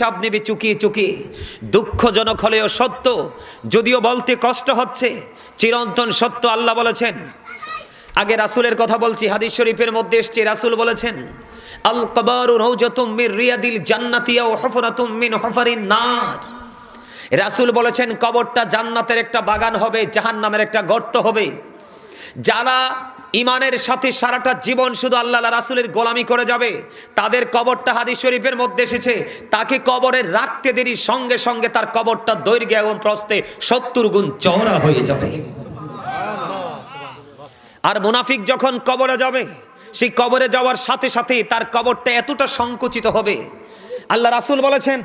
চাপ নেবে চুকিয়ে চুকিয়ে। দুঃখজনক হলেও সত্য, যদিও বলতে কষ্ট হচ্ছে, চিরন্তন সত্য আল্লাহ বলেছেন। আগে রাসূলের কথা বলছি, হাদিস শরীফের মধ্যে এসছে, রাসুল বলেছেন, আল কবারু রিয়াদিল জান্নাতিয়া ও মিন নার। রাসূল বলেছেন, কবরটা জান্নাতের একটা বাগান হবে, জাহান্নামের একটা গর্ত হবে। যারা ইমানের সাথে সারাটা জীবন শুধু আল্লাহ রাসুলের গোলামি করে যাবে। তাদের কবরটা হাদিস শরীফের মধ্যে এসেছে। তাকে কবরে রাখতে দেরি, সঙ্গে সঙ্গে তার কবরটা দৈর্ঘ্য এবং প্রস্তে সত্তর গুণ চওড়া হয়ে যাবে। আর মুনাফিক যখন কবরে যাবে, সেই কবরে যাওয়ার সাথে সাথে তার কবরটা এতটা সংকুচিত হবে। আল্লাহ রাসুল বলেছেন,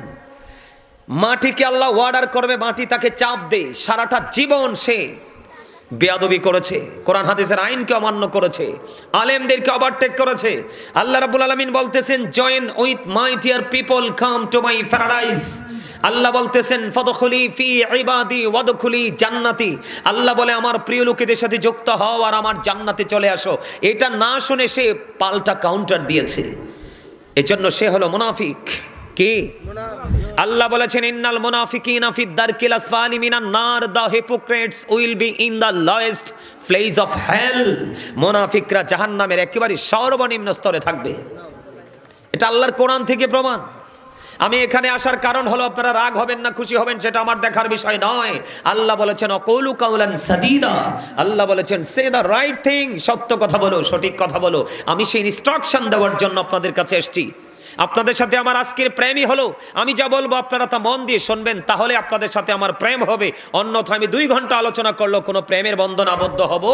মাটিকে আল্লাহ অর্ডার করবে, মাটি তাকে চাপ দেয় সারাটা জীবন সে বেয়াদবি করেছে, কোরআন হাদিসের আইনকে অমান্য করেছে, আলেমদেরকে ওভারটেক করেছে। আল্লাহ রাব্বুল আলামিন বলতেছেন join with my dear people come to my paradise আল্লাহ বলতেছেন ফদখুলি ফি ইবাদি ওয়াদখুলি জান্নাতি আল্লাহ বলে, আমার প্রিয় লোকেদের সাথে যুক্ত হও আর আমার জান্নাতে চলে আসো। এটা না শুনে সে পাল্টা কাউন্টার দিয়েছে। এজন্য সে হলো মুনাফিক। কি? আল্লাহ বলেছেন, ইন্নাল মুনাফিকিনা ফি দারকিল আসফালি মিনান নার। The hypocrites will be in the lowest place of hell মুনাফিকরা জাহান্নামের একেবারে সর্বনিম্ন স্তরে থাকবে। এটা আল্লাহর কোরআন থেকে প্রমাণ। আমি এখানে আসার কারণ হলো, আপনারা রাগ হবেন না, খুশি হবেন, সেটা আমার দেখার বিষয় নয়। আল্লাহ বলেছেন, অকৌলু কাউলান সাদিদা। আল্লাহ বলেছেন সে দা রাইট থিং সত্য কথা বলো, সঠিক কথা বলো। আমি সেই ইনস্ট্রাকশন দেওয়ার জন্য আপনাদের কাছে এসেছি। আপনাদের সাথে আমার আজকের প্রেমই হলো। আমি যা বলব আপনারা তা মন দিয়ে শুনবেন তাহলে আপনাদের সাথে আমার প্রেম হবে। অন্যথা আমি দুই ঘণ্টা আলোচনা করল কোনো প্রেমের বন্ধন আবদ্ধ হব?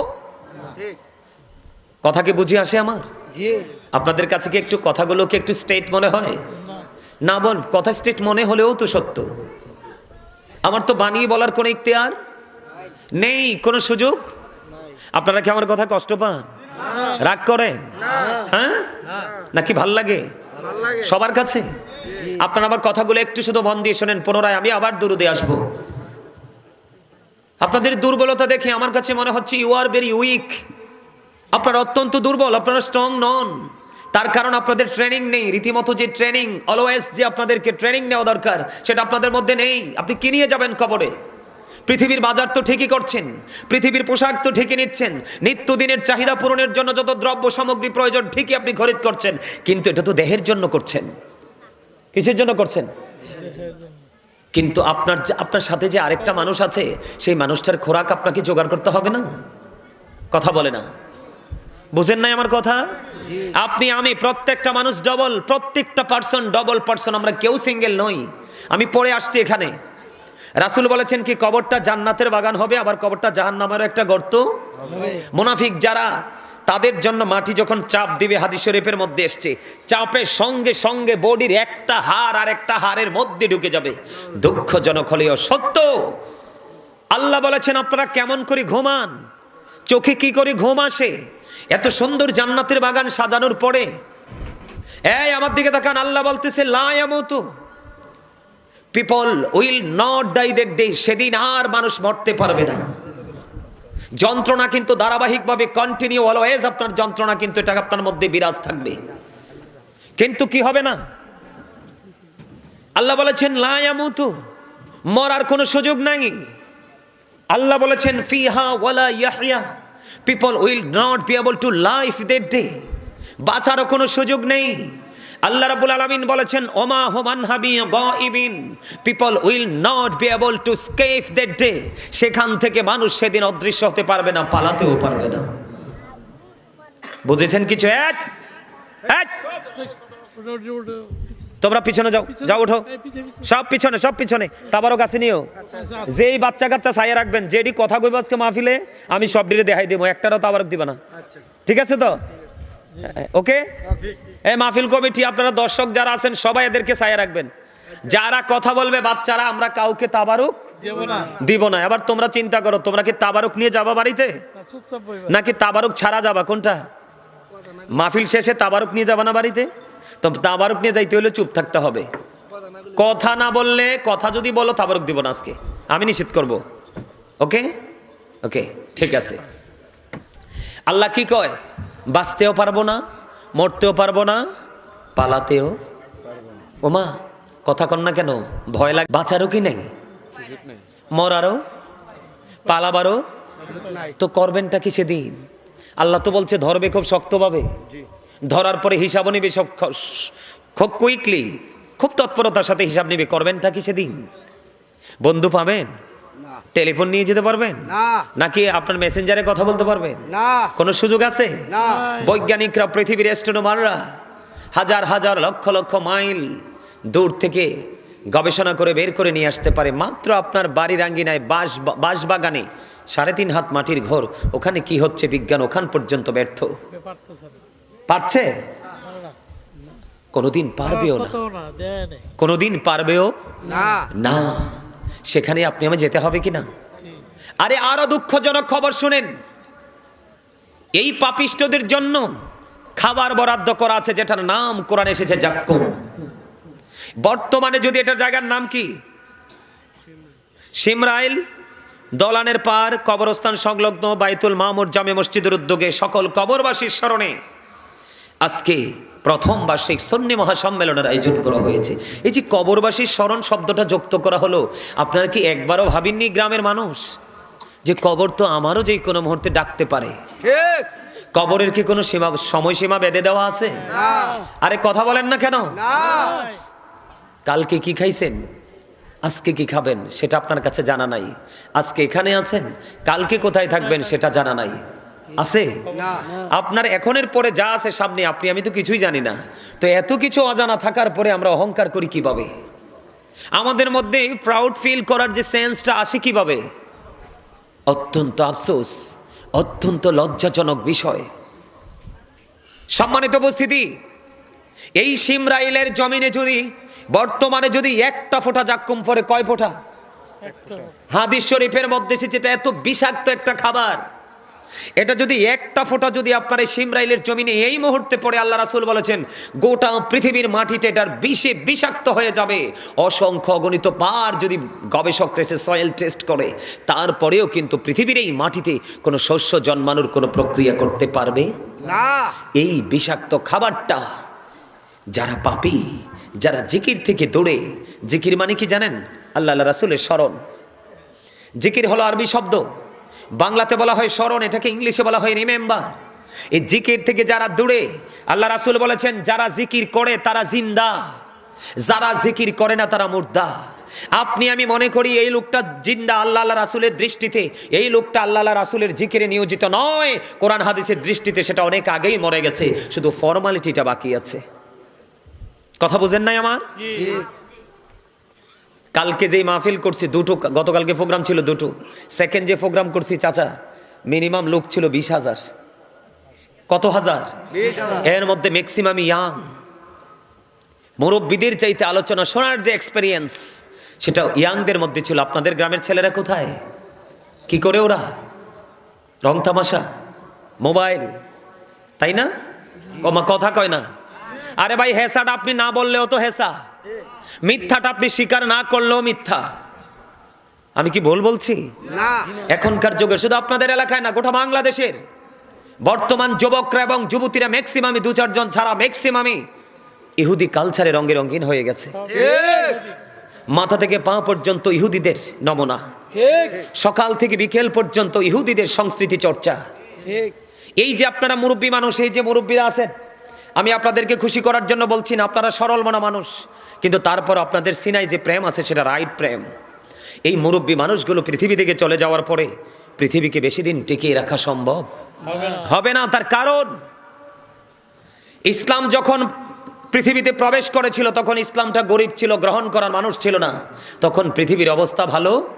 কথা কি বুঝে আসে আমার? আপনাদের কাছে কি একটু কথাগুলো কি একটু স্টেট মনে হয়? না বল কথা স্টেট মনে হলেও তো সত্য। আমার তো বানিয়ে বলার কোনো ইখতিয়ার? নেই কোনো সুযোগ? আপনারা কি আমার কথা কষ্ট পান? রাগ করেন? হ্যাঁ? নাকি ভালো লাগে? সবার কাছে? আপনারা আমার কথাগুলো একটু শুধু মন দিয়ে শোনেন, পুনরায় আমি আবার দুরুদে আসব। আপনাদের দুর্বলতা দেখে আমার কাছে মনে হচ্ছে ইউ আর ভেরি উইক আপনারা অত্যন্ত দুর্বল, আপনারা স্ট্রং নন। তার কারণ আপনাদের ট্রেনিং নেই, রীতিমতো যে ট্রেনিং অলওয়েজ যে আপনাদেরকে ট্রেনিং নেওয়া দরকার, সেটা আপনাদের মধ্যে নেই। আপনি কি নিয়ে যাবেন কবরে? পৃথিবীর বাজার তো ঠিকই করছেন, পৃথিবীর পোশাক তো ঠিকই নিচ্ছেন, নিত্যদিনের চাহিদা পূরণের জন্য যত দ্রব্য সামগ্রী প্রয়োজন ঠিকই আপনি খরিদ করছেন, কিন্তু এটা তো দেহের জন্য করছেন। কিসের জন্য করছেন? কিন্তু আপনার আপনার সাথে যে আরেকটা মানুষ আছে, সেই মানুষটার খোরাক আপনাকে জোগাড় করতে হবে না? কথা বলে না। বুঝেন নাই আমার কথা? আপনি, আমি প্রত্যেকটা মানুষ ডবল প্রত্যেকটা পার্সন ডবল পার্সন আমরা কেউ সিঙ্গেল নই। আমি পড়ে আসছি এখানে। রাসুল বলেছেন কি কবরটা জান্নাতের বাগান হবে আবার কবরটা জাহান্নামের একটা গর্ত। মুনাফিক যারা তাদের জন্য মাটি যখন চাপ দিবে হাদিস শরীফের মধ্যে এসছে চাপের সঙ্গে সঙ্গে বডির একটা হাড় আর একটা হাড়ের মধ্যে ঢুকে যাবে। দুঃখজনক হলেও সত্য। আল্লাহ বলেছেন আপনারা কেমন করে ঘুমান? চোখে কি করে ঘুম আসে? এত সুন্দর জান্নাতের বাগান সাজানোর পরে। এই আমার দিকে তাকান আল্লাহ বলতেছে লায়ামতো people will not die that day সেদিন আর মানুষ মরতে পারবে না। যন্ত্রণা কিন্তু ধারাবাহিকভাবে কন্টিনিউ অলওয়েজ আপনার যন্ত্রণা কিন্তু এটা আপনার মধ্যে বিরাজ থাকবে। কিন্তু কি হবে না? আল্লাহ বলেছেন লায়ামুতু মরার কোনো সুযোগ নাই। আল্লাহ বলেছেন, ফিহা ওয়ালা ইয়াহইয়া। People will not be able to life that day বাঁচারও কোনো সুযোগ নেই। আল্লাহ রাব্বুল আলামিন বলেছেন, ওমা হুমান হাবি গাইবিন। People will not be able to escape that day সেখান থেকে মানুষ সেদিন অদৃশ্য হতে পারবে না, পালাতেও পারবে না। বুঝেছেন কিছু? এক তোমরা পিছনে যাও যাও ওঠো সব পিছনে সব পিছনে। তাবারও কাছে নিও। যেই বাচ্চা কাচ্চা ছায়া রাখবেন, যেডি কথা কইব আজকে মাহফিলে, আমি সব ডিরে দেখাই দেবো একটারও তাবারক দিবা না। ঠিক আছে তো? ওকে এই মাহফিল কমিটি আপনারা দর্শক যারা আছেন সবাই এদেরকে ছায়া রাখবেন। যারা কথা বলবে বাচ্চারা আমরা কাউকে তাবারুক দিব না। এবার তোমরা চিন্তা করো তোমরা কি তাবারুক নিয়ে যাবা বাড়িতে? নাকি তাবারুক ছাড়া যাবা? কোনটা? মাহফিল শেষে তাবারুক নিয়ে যাবা না বাড়িতে? তো তাবারুক নিয়ে যাইতে হলে চুপ থাকতে হবে। কথা না বললে কথা যদি বলো তাবারুক দিব না আজকে। আমি নিষেধ করব। ওকে ওকে ঠিক আছে। আল্লাহ কি কয়? বাঁচতেও পারব না মরতেও পারব না পালাতেও ওমা কথা কন না কেন? ভয় লাগ বাঁচারও কি নেই? মরারও? পালাবারও? তো করবেনটা কি সেদিন? আল্লাহ তো বলছে ধরবে খুব শক্তভাবে। ধরার পরে হিসাবও নেবে সব খুব কুইকলি খুব তৎপরতার সাথে হিসাব নেবে। করবেনটা কি সেদিন? বন্ধু পাবেন? টেলিফোন নিয়ে যেতে পারবেন? নাকি আপনার মেসেঞ্জারে কথা বলতে পারবেন কোনো সুযোগ আছে? বৈজ্ঞানিকরা পৃথিবীর অ্যাস্ট্রোনমাররা হাজার হাজার লক্ষ লক্ষ মাইল দূর থেকে গবেষণা করে বের করে নিয়ে আসতে পারে। মাত্র আপনার বাড়ির আঙ্গিনায় বাঁশ বাঁশ বাগানে সাড়ে তিন হাত মাটির ঘর। ওখানে কি হচ্ছে বিজ্ঞান? ওখান পর্যন্ত ব্যর্থ। পারছে? কোনোদিন পারবেও না। কোনোদিন পারবেও না। না। সেখানে আপনি আমার যেতে হবে কি না আরে আরও দুঃখজনক খবর শুনেন। এই পাপিষ্টদের জন্য খাবার বরাদ্দ করা আছে যেটার নাম কোরআন এসেছে জাক্কুম বর্তমানে যদি এটার জায়গার নাম কি? সিমরাইল, দলানের পার, কবরস্থান সংলগ্ন বাইতুল মামুর জামে মসজিদের উদ্যোগে সকল কবরবাসীর স্মরণে আজকে প্রথম বার্ষিক সন্নি মহাসম্মেলনের আয়োজন করা হয়েছে। এই যে কবরবাসীর স্মরণ শব্দটা যুক্ত করা হলো আপনারা কি একবারও ভাবেননি গ্রামের মানুষ? যে কবর তো আমারও যে কোনো মুহূর্তে ডাকতে পারে। ঠিক। কবরের কি কোনো সীমা সময়সীমা বেঁধে দেওয়া আছে? আরে কথা বলেন না কেন? কালকে কি খাইছেন? আজকে কি খাবেন? সেটা আপনার কাছে জানা নাই। আজকে এখানে আছেন? কালকে কোথায় থাকবেন সেটা জানা নাই। আছে? আপনার এখনের পরে যা আছে সামনে আপনি আমি তো কিছুই জানি না। তো এত কিছু অজানা থাকার পরে আমরা অহংকার করি কীভাবে? আমাদের মধ্যে প্রাউড ফিল করার যে সেন্সটা আসে কীভাবে? অত্যন্ত আফসোস অত্যন্ত লজ্জাজনক বিষয়। সম্মানিত উপস্থিতি এই সিমরাইলের জমিনে যদি বর্তমানে যদি একটা ফোঁটা জাক্কুম পরে কয় ফোঁটা? হাদিস শরীফের মধ্যে এসেছে এটা এত বিষাক্ত একটা খাবার। এটা যদি একটা ফোঁটা যদি আপনার এই সিমরাইলের জমিনে এই মুহূর্তে পড়ে আল্লাহ রাসুল বলেছেন গোটা পৃথিবীর মাটিতে এটার বিষে বিষাক্ত হয়ে যাবে। অসংখ্য অগণিত পার যদি গবেষক রেসে সয়েল টেস্ট করে তারপরেও কিন্তু পৃথিবীর এই মাটিতে কোনো শস্য জন্মানোর কোনো প্রক্রিয়া করতে পারবে? না। এই বিষাক্ত খাবারটা যারা পাপি যারা জিকির থেকে দৌড়ে জিকির মানে কি জানেন? আল্লাহ আল্লাহ রাসুলের স্মরণ। জিকির হলো আরবি শব্দ। বাংলাতে বলা হয় স্মরণ, এটাকে ইংলিশে বলা হয় রিমেম্বার এই জিকির থেকে যারা দূরে, আল্লাহ রাসুল বলেছেন, যারা জিকির করে তারা জিন্দা। যারা জিকির করে না তারা মুর্দা। আপনি, আমি মনে করি এই লোকটা জিন্দা আল্লাহ আল্লাহ রাসুলের দৃষ্টিতে। এই লোকটা আল্লাহ আল্লাহ রাসুলের জিকিরে নিয়োজিত নয়। কোরআন হাদিসের দৃষ্টিতে সেটা অনেক আগেই মরে গেছে। শুধু ফর্মালিটিটা বাকি আছে। কথা বুঝেন নাই আমার? কালকে যেই মাহফিল করছি, দুটো, গতকালকে প্রোগ্রাম ছিল দুটো। সেকেন্ড যে প্রোগ্রাম করছি, চাচা মিনিমাম লোক ছিল বিশ হাজার। কত হাজার? এর মধ্যে ম্যাক্সিমাম ইয়াং মুরব্বীদের চাইতে আলোচনা, শোনার যে এক্সপেরিয়েন্স সেটা ইয়াংদের মধ্যে ছিল। আপনাদের গ্রামের ছেলেরা কোথায়? কি করে ওরা? রং তামাশা? মোবাইল? তাই না? কথা কয় না। আরে ভাই হেসাটা আপনি না বললেও তো হেসা মিথ্যাটা আপনি স্বীকার না করলেও মিথ্যা। আমি কি ভুল বলছি? না। এখনকার যুগে শুধু আপনাদের এলাকায় না গোটা বাংলাদেশের। বর্তমান যুবকরা এবং যুবতীরা ম্যাক্সিমামই দু চারজন ছাড়া ম্যাক্সিমামই ইহুদি কালচারে রঙে রঙিন হয়ে গেছে। মাথা থেকে পা পর্যন্ত ইহুদিদের নমুনা। সকাল থেকে বিকেল পর্যন্ত ইহুদিদের সংস্কৃতি চর্চা। এই যে আপনারা মুরব্বী মানুষ এই যে মুরব্বীরা আছেন আমি আপনাদেরকে খুশি করার জন্য বলছি না আপনারা সরল মনা মানুষ। কিন্তু তারপর আপনাদের সিনাই যে প্রেম আছে সেটা রাইট প্রেম। এই মুরব্বী মানুষগুলো পৃথিবী থেকে চলে যাওয়ার পরে পৃথিবীকে বেশি দিন টিকিয়ে রাখা সম্ভব? হবে না। তার কারণ ইসলাম যখন পৃথিবীতে প্রবেশ করেছিল তখন ইসলামটা গরিব ছিল গ্রহণ করার মানুষ ছিল না। তখন পৃথিবীর অবস্থা ভালো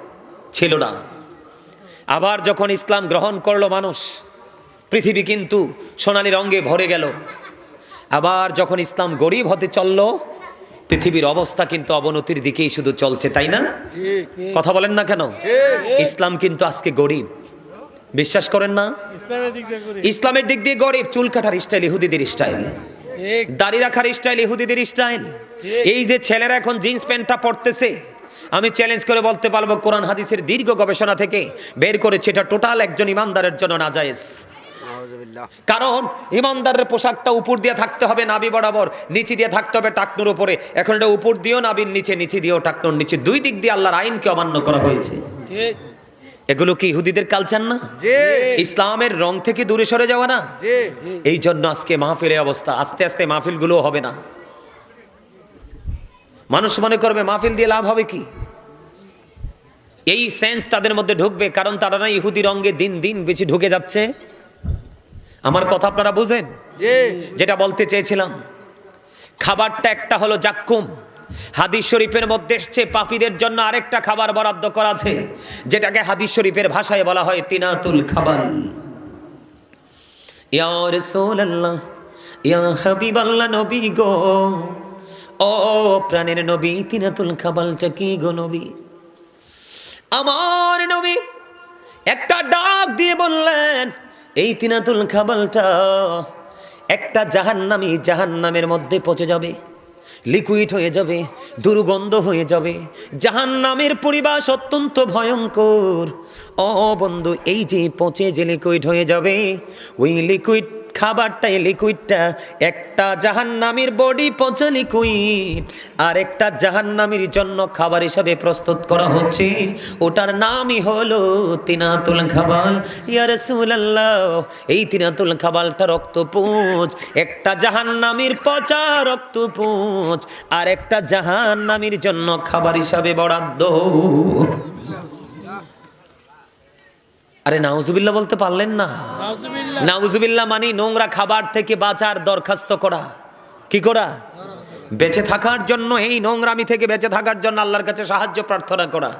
ছিল না। আবার যখন ইসলাম গ্রহণ করল মানুষ পৃথিবী কিন্তু সোনালি রঙে ভরে গেল। আবার যখন ইসলাম গরিব হতে চলল পৃথিবীর অবস্থা কিন্তু অবনতির দিকেই শুধু চলছে তাই না? কথা বলেন না কেন? ইসলাম কিন্তু আজকে গরিব। বিশ্বাস করেন না? ইসলামের দিক দিয়ে গরিব। চুল কাটার স্টাইল ইহুদিদের স্টাইল। দাড়ি রাখার স্টাইল ইহুদিদের স্টাইল। এই যে ছেলেরা এখন জিন্স প্যান্টটা পরতেছে আমি চ্যালেঞ্জ করে বলতে পারব কোরআন হাদিসের দীর্ঘ গবেষণা থেকে বের করেছে এটা টোটাল একজন ইমানদারের জন্য নাজায়েজ। কারণ ইমানদারের পোশাকটা উপর দিয়ে থাকতে হবে নাবি বরাবর নিচে দিয়ে থাকতে হবে টাকনুর উপরে। এখন এটা উপর দিয়েও নাবির নিচে নিচে দিয়েও টাকনুর নিচে। দুই দিক দিয়ে আল্লাহর আইনকে অমান্য করা হয়েছে। এগুলো কি ইহুদিদের কালচার না? ইসলামের রং থেকে দূরে সরে যাওয়া না? এই জন্য আজকে মাহফিলের অবস্থা আস্তে আস্তে মাহফিলগুলো হবে না। মানুষ মনে করবে মাহফিল দিয়ে লাভ হবে কি? এই সেন্স তাদের মধ্যে ঢুকবে কারণ তারা না ইহুদি রঙে দিন দিন বেশি ঢুকে যাচ্ছে। আমার কথা আপনারা বুঝেন? যেটা বলতে চেয়েছিলাম খাবারটা একটা হলো জাক্কুম। হাদিস শরীফের মধ্যে এসছে পাপীদের জন্য আরেকটা খাবার বরাদ্দ করা আছে যেটাকে হাদিস শরীফের ভাষায় বলা হয় তিনাতুল খাবার ইয়া রাসূলুল্লাহ ইয়া হাবিবাল্লাহ নবী গো। ও প্রাণের নবী তিনাতুল খাবারটা কি গো নবী? আমার নবী একটা ডাক দিয়ে বললেন এই তিনাতুল খাবালটা একটা জাহান্নামী জাহান্নামের মধ্যে পচে যাবে লিকুইড হয়ে যাবে, দুর্গন্ধ হয়ে যাবে। জাহান্নামের পরিবেশ অত্যন্ত ভয়ঙ্কর। অবন্ধু বন্ধু, এই যে পচে যে লিকুইড হয়ে যাবে, ওই লিকুইড খাবারটা লিকুইডটা একটা জাহান্নামীর বডি পচা লিকুইড আর একটা জাহান্নামীর জন্য খাবার হিসাবে প্রস্তুত করা হচ্ছে। ওটার নামই হলো তিনাতুল খাবাল। ইয়া রাসূলুল্লাহ, এই তিনাতুল খাবালটা রক্ত পুঁজ একটা জাহান্নামীর পচা রক্ত পুঁজ আর একটা জাহান্নামীর জন্য খাবার হিসাবে বরাদ্দ। আরে নাউজুবিল্লাহ বলতে পারলেন না। নাউজুবিল্লাহ মানি নোংরা খাবার থেকে বাঁচার দরখাস্ত করা। কি করা? বেঁচে থাকার জন্য এই নোংরামি থেকে বেঁচে থাকার জন্য আল্লাহর কাছে সাহায্য প্রার্থনা করা।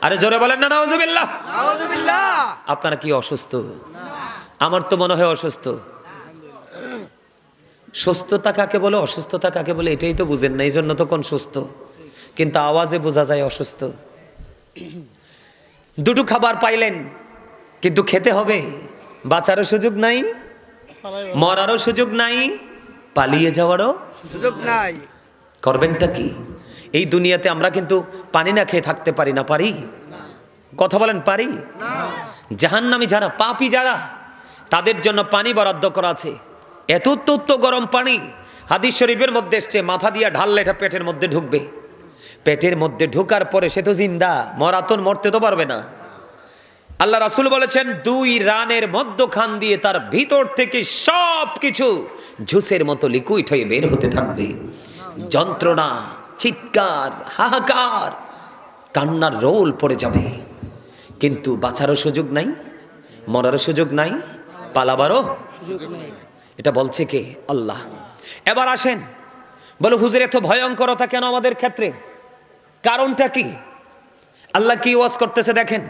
আরে জোরে বলেন না নাউজুবিল্লাহ। আপনারা কি অসুস্থ? আমার তো মনে হয় অসুস্থ। সুস্থতা কাকে বলে? অসুস্থতা কাকে বলে? এটাই তো বুঝেন না এই জন্য তো কোন সুস্থ। কিন্তু আওয়াজে বোঝা যায় অসুস্থ। দুটো খাবার পাইলেন কিন্তু খেতে হবে। বাঁচারও সুযোগ নাই মরারও সুযোগ নাই পালিয়ে যাওয়ারও সুযোগ নাই। করবেনটা কি? এই দুনিয়াতে আমরা কিন্তু পানি না খেয়ে থাকতে পারি না পারি? কথা বলেন পারি? জাহান্নামী যারা পাপি যারা তাদের জন্য পানি বরাদ্দ করা আছে। এত তত্ত্ব গরম পানি হাদিস শরীফের মধ্যে এসছে মাথা দিয়া ঢাললে এটা পেটের মধ্যে ঢুকবে। পেটের মধ্যে ঢুকার পরে সে তো জিন্দা মরাতন মরতে তো পারবে না। আল্লাহ রাসুল বলেছেন, দুই রানের মধ্যখান দিয়ে তার ভিতর থেকে সব কিছু ঝুসের মতো লিকুইড হয়ে বের হতে থাকবে। যন্ত্রণা, চিৎকার, হাহাকার, কান্নার রোল পড়ে যাবে। কিন্তু বাঁচারও সুযোগ নাই, মরারও সুযোগ নাই, পালাবারও এটা বলছে কে? আল্লাহ। এবার আসেন। বলো, হুজুর, এত ভয়ঙ্করতা কেন আমাদের ক্ষেত্রে? কারণটা কি? আল্লাহ কি ওয়াজ করতেছে দেখেন?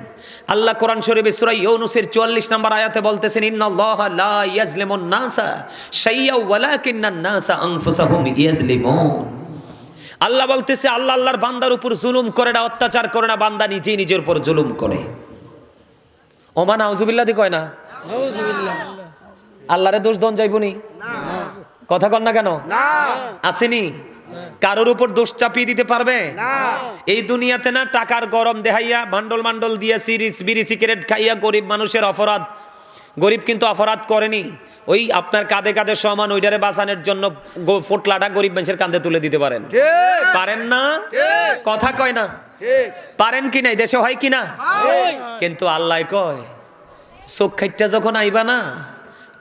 আল্লাহ কোরআন শরীফে সূরা ইউনূসের 44 নম্বর আয়াতে বলতেছেন ইন্নাল্লাহা লা ইয়াজলিমুন নাসা শাইয়্যা ওয়ালাকিন্নান নাসা আনফুসাহুম ইয়াজলিমুন আল্লাহ বলতেছে আল্লাহ আল্লাহর বান্দার উপর জুলুম করে না অত্যাচার করে না বান্দা নিজেই নিজের উপর জুলুম করে। ওমান আউজুবিল্লাহ দি কয় না? আল্লাহরে দোষ দন যাইবনি কথা কন না কেন? না। আসেনি? কারোর উপর দোষ চাপিয়ে দিতে পারবে? এই দুনিয়াতে না টাকার গরম দেখাইয়া মান্ডল মান্ডল দিয়া সিরিজ বিড়ি সিগারেট খাইয়া গরিব মানুষের অপরাধ। গরিব কিন্তু অপরাধ করেনি। ওই আপনার কাঁধে কাঁধে সমান ওইটারে বাঁচানোর জন্য ফোটলাটা গরিব মানুষের কাঁধে তুলে দিতে পারেন। পারেন না? কথা কয় না? পারেন কি নাই? দেশে হয় কি না? কিন্তু আল্লাহ কয় চোখ খাইটা যখন আইবা না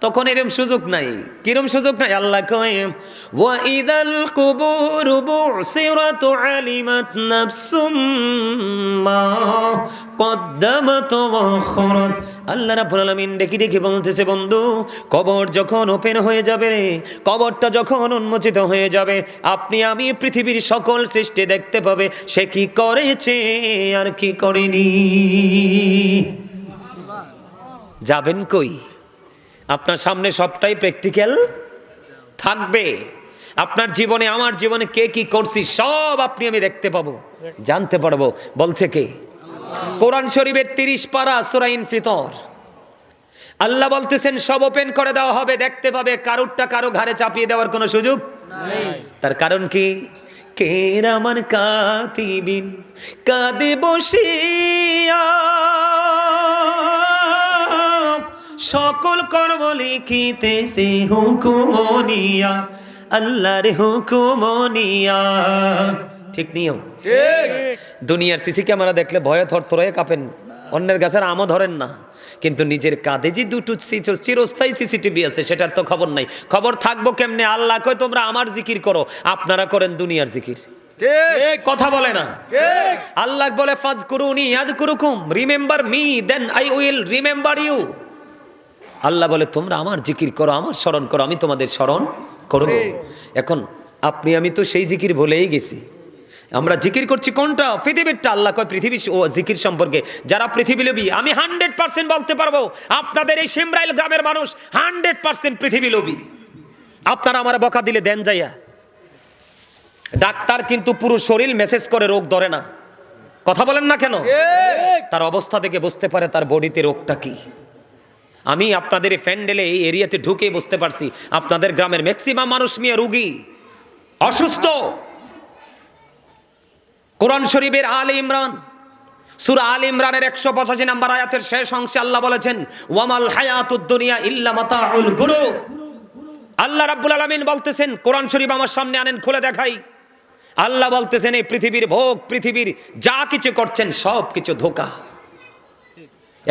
তখন এরম সুযোগ নাই। কিরম সুযোগ নাই? আল্লাহ কয়, ওয়া ইদাল কুবুর বুসিরাত আলিমাত নাফসুম মা কদ্দামাত ওয়া আখরাত আল্লাহ রাব্বুল আলামিন ডেকে ডেকে বলতেছে, বন্ধু, কবর যখন ওপেন হয়ে যাবে, কবরটা যখন উন্মোচিত হয়ে যাবে, আপনি আমি পৃথিবীর সকল সৃষ্টি দেখতে পাবে। সে কি করেছে আর কি করেনি? যাবেন কই? আপনার সামনে সবটাই প্র্যাকটিক্যাল থাকবে। আপনার জীবনে, আমার জীবনে কে কি করছি, সব আপনি আমি দেখতে পাবো। জানতে পারব। বলছে কে? কোরআন শরীফের তিরিশ পারা সুরাইন ফিতর আল্লাহ বলতেছেন, সব ওপেন করে দেওয়া হবে, দেখতে পাবে কারুরটা কারও ঘাড়ে চাপিয়ে দেওয়ার কোনো সুযোগ তার কারণ কি? কে রামান কাতিবিন, কাঁদে বসিয়া। সকল কর্ম লিখিতেছে হুকুমনিয়া আল্লাহর হুকুমনিয়া ঠিক নিয়ম? ঠিক। দুনিয়ার সিসি ক্যামেরা দেখলে ভয়ে থরথরে কাঁপেন। অন্যের গাছের আমও ধরেন না। কিন্তু নিজের কাঁধে যে দুটো চিরস্থায়ী সিসিটিভি আছে সেটার তো খবর নাই। খবর থাকব কেমনে? আল্লাহ কয় তোমরা আমার জিকির করো আপনারা করেন দুনিয়ার জিকির। কথা বলে না। আল্লাহ বলে ফাজ করুনি ইয়াদ করুকুম remember me then I will remember you. আল্লাহ বলে তোমরা আমার জিকির করো আমার স্মরণ করো আমি তোমাদের স্মরণ করব। এখন আপনি আমি তো সেই জিকির ভুলেই গেছি। আমরা জিকির করছি কোনটা? পৃথিবীরটা আল্লাহ কয় পৃথিবী ও জিকির সম্পর্কে। যারা পৃথিবী লোভী আমি হান্ড্রেড পার্সেন্ট বলতে পারব আপনাদের এই সিমরাইল গ্রামের মানুষ হান্ড্রেড পার্সেন্ট পৃথিবী লোভী। আপনারা আমার বকা দিলে দেন যাইয়া। ডাক্তার কিন্তু পুরো শরীর মেসেজ করে রোগ ধরে না। কথা বলেন না কেন? তার অবস্থা থেকে বুঝতে পারে তার বডিতে রোগটা কি। আমি আপনাদের এই প্যান্ডেলে এই এরিয়াতে ঢুকে বুঝতে পারছি, আপনাদের গ্রামের ম্যাক্সিমাম মানুষ মিয়া রুগী, অসুস্থ। কোরআন শরীফের আল ইমরান, সুরা আল ইমরানের একশো পঁচাশি নাম্বার আয়াতের শেষ অংশে আল্লাহ বলেছেন, ওয়ামাল হায়াতুদ দুনিয়া ইল্লা মাতাউল গুরুর আল্লাহ রাব্বুল আলামিন বলতেছেন, কোরআন শরীফ আমার সামনে আনেন, খুলে দেখাই। আল্লাহ বলতেছেন, এই পৃথিবীর ভোগ, পৃথিবীর যা কিছু করছেন সব কিছু ধোকা।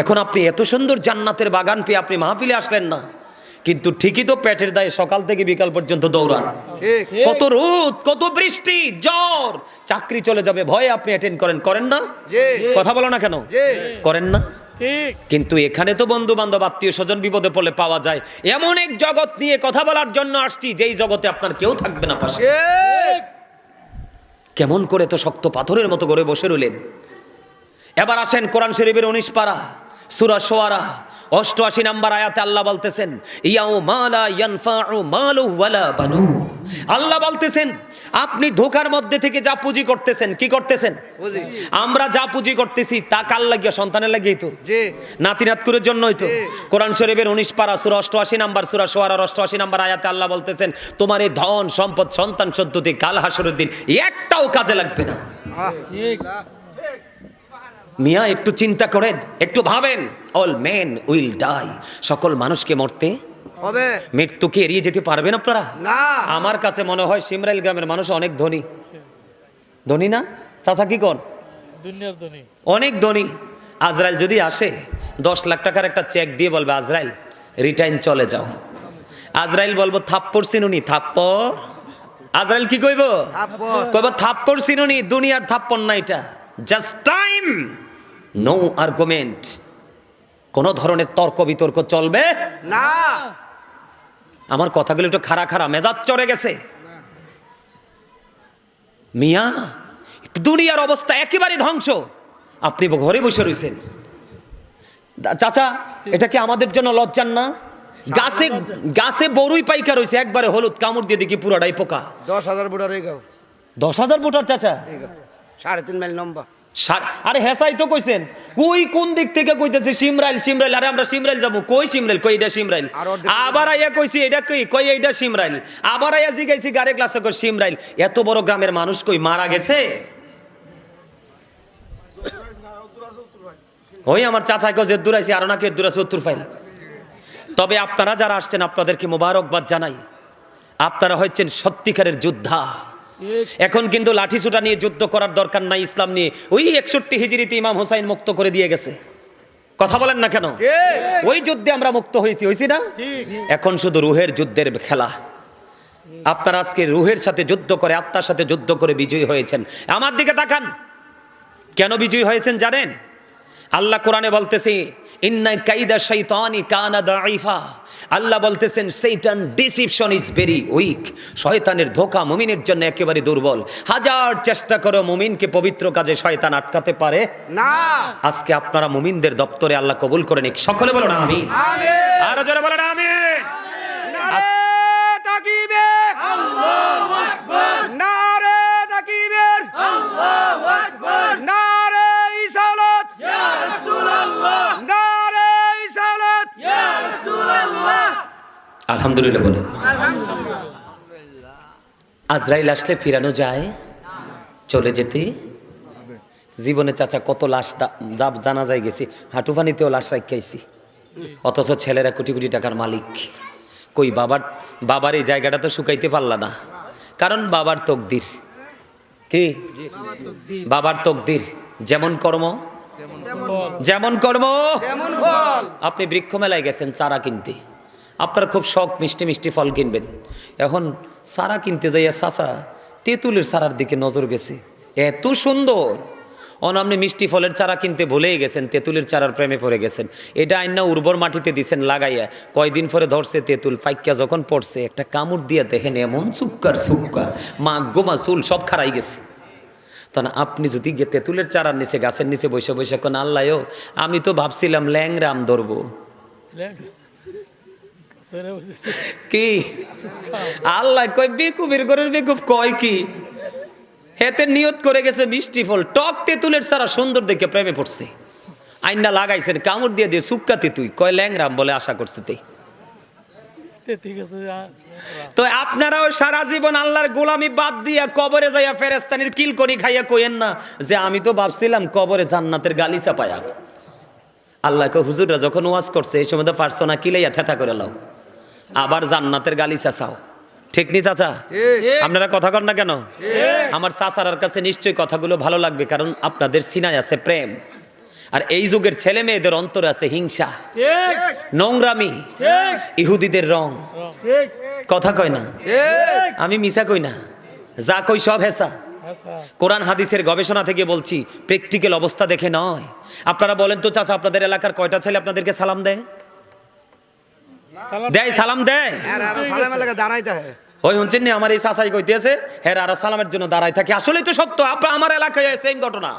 এখন আপনি এত সুন্দর জান্নাতের বাগান পেয়ে আপনি মাহফিলে আসলেন না। কিন্তু ঠিকই তো পেটের দায়ে সকাল থেকে বিকাল পর্যন্ত দৌড়ান। কত রোদ কত বৃষ্টি জ্বর। চাকরি চলে যাবে ভয়ে আপনি অ্যাটেন্ড করেন। করেন না? কথা বলো না কেন? করেন না? কিন্তু এখানে তো বন্ধু বান্ধব আত্মীয় স্বজন বিপদে পড়লে পাওয়া যায়। এমন এক জগৎ নিয়ে কথা বলার জন্য আসছি যেই জগতে আপনার কেউ থাকবে না পাশে। কেমন করে তো শক্ত পাথরের মতো করে বসে রইলেন। এবার আসেন কোরআন শরীফের উনিশ পারা। সুরা সোয়ারা অষ্টআশি নাম্বার আয়াতে আল্লাহ বলতেছেন ইয়াও মালা ইয়ানফাউ মালু ওয়ালা বানুন। আল্লাহ বলতেছেন আপনি ধোকার মধ্যে থেকে যা পুঁজি করতেছেন কি করতেছেন? আমরা যা পুঁজি করতেছি তা কাল লাগিয়া? সন্তানের লাগিয়েই তো। জি। নাতি নাতকুরের জন্যই তো। কোরআন শরীফের উনিশ পারা সুরা অষ্টআশি নাম্বার সুরা সোয়ারার অষ্টআশি নাম্বার আয়াতে আল্লাহ বলতেছেন তোমার এই ধন সম্পদ সন্তান সদ্যতি কাল হাসরের দিন একটাও কাজে লাগবে না। মিয়া একটু চিন্তা করেন একটু ভাবেন। অল মেন উইল ডাই সকল মানুষকে মরতে হবে। মৃত্যুকে এড়িয়ে যেতে পারবেন আপনারা? না। আমার কাছে মনে হয় সিমরাইল গ্রামের মানুষ অনেক ধনী। ধনী না? চাচা কি ধনী। অনেক ধনী। আজরাইল যদি আসে দশ লাখ টাকার একটা চেক দিয়ে বলবে আজরাইল রিটার্ন চলে যাও। আজরাইল বলব থাপ্পড় চিনুনি থাপ্পড়। আজরাইল কি কইব? থাপ্পড়। কইব থাপ্পড় চিনুনি দুনিয়ার থাপ্পড় না এটা। জাস্ট টাইম নো আর্গুমেন্ট কোন ধরনের তর্ক বিতর্ক চলবে? না। আমার কথাগুলো একটু খারা খারা মেজাজ চড়ে গেছে। মিয়া দুনিয়ার অবস্থা একেবারে ধ্বংস। আপনি ঘরে বসে রয়েছেন চাচা এটা কি আমাদের জন্য লজ্জার না? গাছে গাছে বড়ই পাইকা রয়েছে একবারে হলুদ কামড় দিয়ে দেখি পুরাটাই পোকা। দশ হাজার বুটার দশ হাজার বুটার চাচা? সাড়ে তিন মাইল লম্বা আরে হেসাই তো কইছেন। কই কোন দিক থেকে কইতেছে সিমরাইল সিমরাইল? আরে আমরা সিমরাইল যাব। কই সিমরাইল? কই এটা সিমরাইল? আবার আইয়া কইছি এটা কই? কই এইটা সিমরাইল? আবার আইয়া জিগাইছি গাড়ি ক্লাসে কই সিমরাইল। এত বড় গ্রামের মানুষ কই মারা গেছে? ওই আমার চাচাকে যে দূরাইছি আর নাকি দূরাইছে উত্তর ফাইল তবে আপনারা যারা আসছেন আপনাদেরকে মোবারকবাদ জানাই। আপনারা হচ্ছেন সত্যিকারের যোদ্ধা। এখন কিন্তু লাঠিসুটা নিয়ে যুদ্ধ করার দরকার নাই ইসলাম নিয়ে। ওই একষট্টি হিজড়িতে ইমাম হোসাইন মুক্ত করে দিয়ে গেছে। কথা বলেন না কেন? ওই যুদ্ধে আমরা মুক্ত হয়েছি হয়েছি না? এখন শুধু রুহের যুদ্ধের খেলা। আপনারা আজকে রুহের সাথে যুদ্ধ করে আত্মার সাথে যুদ্ধ করে বিজয়ী হয়েছেন। আমার দিকে তাকান। কেন বিজয়ী হয়েছেন জানেন? আল্লাহ কোরআনে বলতেছে ইন্না কাইদা শাইতানি কানা দাইফা আল্লাহ বলতেছেন Satan deception is very weak. শয়তানের ধোকা মুমিনের জন্য একেবারে দুর্বল। হাজার চেষ্টা করে মুমিনকে পবিত্র কাজে শয়তান আটকাতে পারে। না। আজকে আপনারা মুমিনদের দপ্তরে আল্লাহ কবুল করে নিক। সকলে বলো না আমি আরও জোরে বলো না আমি আল্লাহু আকবার। নারে তাকবীর। আল্লাহু আকবার নারে ইসালাত ইয়া রাসূলুল্লাহ নারে ইসালাত ইয়া রাসূলুল্লাহ আলহামদুলিল্লাহ বলেন। আজরাইল আসলে ফিরানো যায় চলে যেতে। জীবনে চাচা কত লাশ জানা যায় গেছি হাঁটু পানিতেও লাশ রাখাইছি অথচ ছেলেরা কোটি কোটি টাকার মালিক। কই বাবার বাবার এই জায়গাটা তো শুকাইতে পারলা না। কারণ বাবার তকদির। কি? বাবার তকদির। যেমন কর্ম যেমন কর্ম। আপনি বৃক্ষ মেলায় গেছেন চারা কিনতে। আপনার খুব শখ, মিষ্টি মিষ্টি ফল কিনবেন। এখন চারা কিনতে যাইয়া চাচা তেঁতুলের চারার দিকে নজর গেছে। এত সুন্দর! অন, আপনি মিষ্টি ফলের চারা কিনতে ভুলেই গেছেন, তেঁতুলের চারার প্রেমে পড়ে গেছেন। এটা আইনা উর্বর মাটিতে দিছেন লাগাইয়া। কয়দিন পরে ধরছে তেঁতুল পাইকা যখন পড়ছে, একটা কামড় দিয়ে দেখেন এমন চুক্কার চুক্কা মা গোমা চুল সব খারাই গেছে। তখন আপনি যদি তেঁতুলের চারার নিচে, গাছের নিচে বসে বসে কোন আল্লাহও আমি তো ভাবছিলাম ল্যাংরাম ধরবো। কি? আল্লাহ কই বেকুবের ঘরের বেকুব কয় কি? হেতে নিয়ত করে গেছে মিষ্টি ফল টক তেঁতুলের সারা সুন্দর দেখে প্রেমে পড়ছে। আইনা লাগাইছেন কামড় দিয়ে দিয়ে সুক্কা তেঁতুই। কয় ল্যাংরাম বলে আশা করছে আছে তো আপনারাও সারা জীবন আল্লাহর গোলামি বাদ দিয়া কবরে যাইয়া ফেরেস্তানির কিলকনি খাইয়া কইেন না যে আমি তো ভাবছিলাম কবরে জান্নাতের গালিচা পায়া আল্লাহকে হুজুররা যখন ওয়াজ করছে এই সময় তো পারছ না কিলাইয়া থেতা করে লাও। আবার জান্নাতের গালি চাও ঠিক নি চাচা? আপনারা কথা কর না কেন? আমার চাচারার কাছে নিশ্চয়ই কথাগুলো ভালো লাগবে কারণ আপনাদের সিনায় আছে প্রেম। আর এই যুগের ছেলে মেয়েদের অন্তরে আছে হিংসা। নোংরামি। ইহুদিদের রং। কথা কয় না? আমি মিশা কই না? যা কই সব হেসা। কোরআন হাদিসের গবেষণা থেকে বলছি প্র্যাকটিক্যাল অবস্থা দেখে নয়। আপনারা বলেন তো চাচা আপনাদের এলাকার কয়টা ছেলে আপনাদেরকে সালাম দেয়? দেয় সালাম দেয় হয় ওই শুনছেন আমার এই কইতেছে হ্যাঁ আর সালামের জন্য দাঁড়াই থাকে। আসলেই তো সত্য আপনার আমার এলাকায় সেম ঘটনা।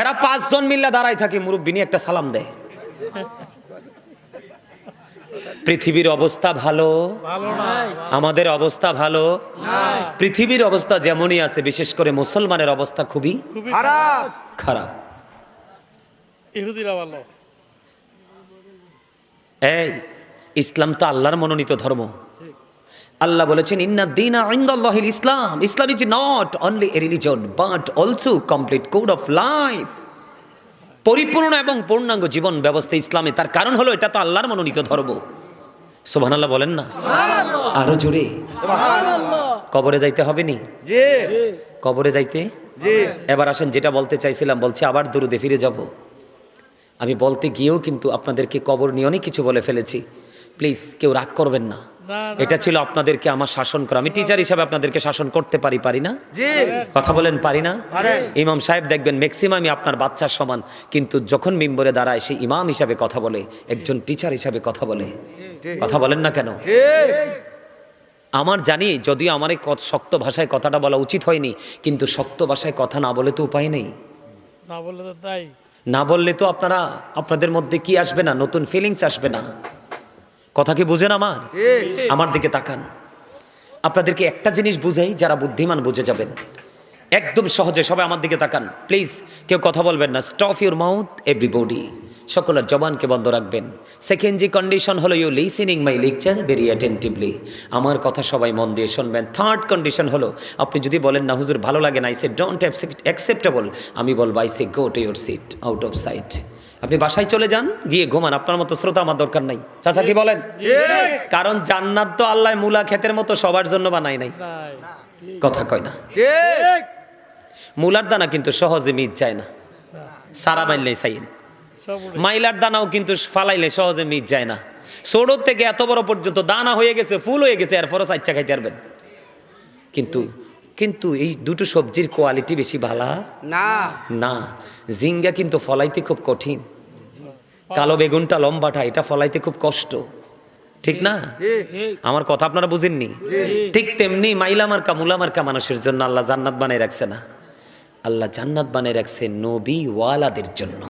এরা পাঁচজন মিল্লা দাঁড়াই থাকে মুরব্বী নিয়ে একটা সালাম দেয়। পৃথিবীর অবস্থা ভালো? ভালো আমাদের অবস্থা ভালো? পৃথিবীর অবস্থা যেমনই আছে বিশেষ করে মুসলমানের অবস্থা খুবই খারাপ। খারাপ। এই ইসলাম তো আল্লাহর মনোনীত ধর্ম। আল্লাহ বলেছেন ইন্না দিনা ইসলাম। Islam is not only a religion but also complete code of life. পরিপূর্ণ এবং পূর্ণাঙ্গ জীবন ব্যবস্থা ইসলামে। তার কারণ হলো এটা তো আল্লাহর মনোনীত ধর্ম। সোভান আল্লাহ বলেন না? আরও জোরে। কবরে যাইতে হবে নি? কবরে যাইতে? এবার আসেন যেটা বলতে চাইছিলাম বলছি আবার দরুদে ফিরে যাব। আমি বলতে গিয়েও কিন্তু আপনাদেরকে কবর নিয়ে অনেক কিছু বলে ফেলেছি। প্লিজ কেউ রাগ করবেন না। এটা ছিল আপনাদেরকে আমার শাসন করা। আমি টিচার হিসাবে আপনাদেরকে শাসন করতে পারি পারি না? কথা বলেন পারি না? ইমাম সাহেব দেখবেন ম্যাক্সিমামই আপনার বাচ্চার সমান কিন্তু যখন মিম্বরে দাঁড়ায় সে ইমাম হিসাবে কথা বলে একজন টিচার হিসাবে কথা বলে। কথা বলেন না কেন? আমার জানি যদিও আমার এই শক্ত ভাষায় কথাটা বলা উচিত হয়নি কিন্তু শক্ত ভাষায় কথা না বলে তো উপায় নেই। না বললে তো তাই। না বললে তো আপনারা আপনাদের মধ্যে কি আসবে না? নতুন ফিলিংস আসবে না। কথা কি বুঝেন আমার? আমার দিকে তাকান। আপনাদেরকে একটা জিনিস বুঝাই যারা বুদ্ধিমান বুঝে যাবেন। একদম সহজে সবাই আমার দিকে তাকান। প্লিজ কেউ কথা বলবেন না। স্টপ ইউর মাউথ এভরিবডি সকলের জবানকে বন্ধ রাখবেন। সেকেন্ড যে কন্ডিশন হলো you listening my lecture very attentively আমার কথা সবাই মন দিয়ে শুনবেন। থার্ড কন্ডিশন হলো আপনি যদি বলেন না হুজুর ভালো লাগে না। আই সে ডোন্ট অ্যাকসেপ্টেবল আমি বলব I say go to your seat out of sight আপনি বাসায় চলে যান গিয়ে ঘুমান আপনার মতো শ্রোতা আমার দরকার নাই। চাচা কি বলেন? কারণ জান্নাত তো আল্লাহ মূলা ক্ষেতের মতো সবার জন্য বানাই নাই। কথা কয় না। মূলার দানা কিন্তু সহজে মিট যায় না। সারা মাইলে চাইন সব মাইলার দানাও কিন্তু ফালাইলে সহজে মিট যায় না। ছোট থেকে এত বড় পর্যন্ত দানা হয়ে গেছে ফুল হয়ে গেছে এরপরও চাচ্চা খাইতে পারবেন। কিন্তু কিন্তু এই দুটো সবজির কোয়ালিটি বেশি ভালা? না। না। জিঙ্গা কিন্তু ফলাইতে খুব কঠিন। কালো বেগুনটা লম্বাটা এটা ফলাইতে খুব কষ্ট। ঠিক না? আমার কথা আপনারা বুঝেননি? ঠিক তেমনি মাইলা মার্কা মুলা মার্কা মানুষের জন্য আল্লাহ জান্নাত বানিয়ে রাখছে না। আল্লাহ জান্নাত বানিয়ে রাখছে নবী ওয়ালাদের জন্য।